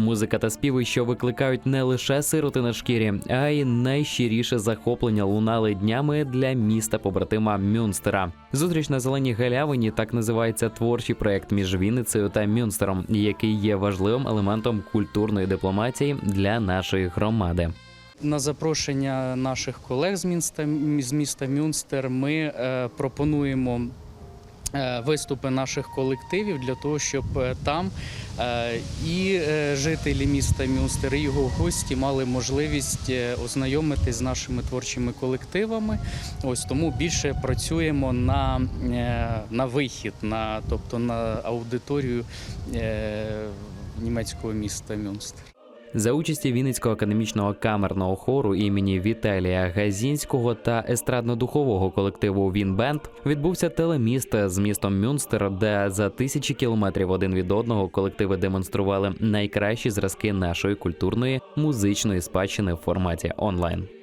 Музика та співи, що викликають не лише сироти на шкірі, а й найщиріше захоплення лунали днями для міста побратима Мюнстера. Зустріч на зеленій галявині так називається творчий проект між Вінницею та Мюнстером, який є важливим елементом культурної дипломатії для нашої громади. На запрошення наших колег з міста, з міста Мюнстер ми е, пропонуємо виступи наших колективів для того, щоб е, там е, і е, жителі міста Мюнстер, і його гості мали можливість е, ознайомитись з нашими творчими колективами. Ось тому більше працюємо на, е, на вихід, на, тобто на аудиторію е, німецького міста Мюнстер. За участі Вінницького академічного камерного хору імені Віталія Газінського та естрадно-духового колективу Вінбенд відбувся телеміст з містом Мюнстер, де за тисячі кілометрів один від одного колективи демонстрували найкращі зразки нашої культурної музичної спадщини в форматі онлайн.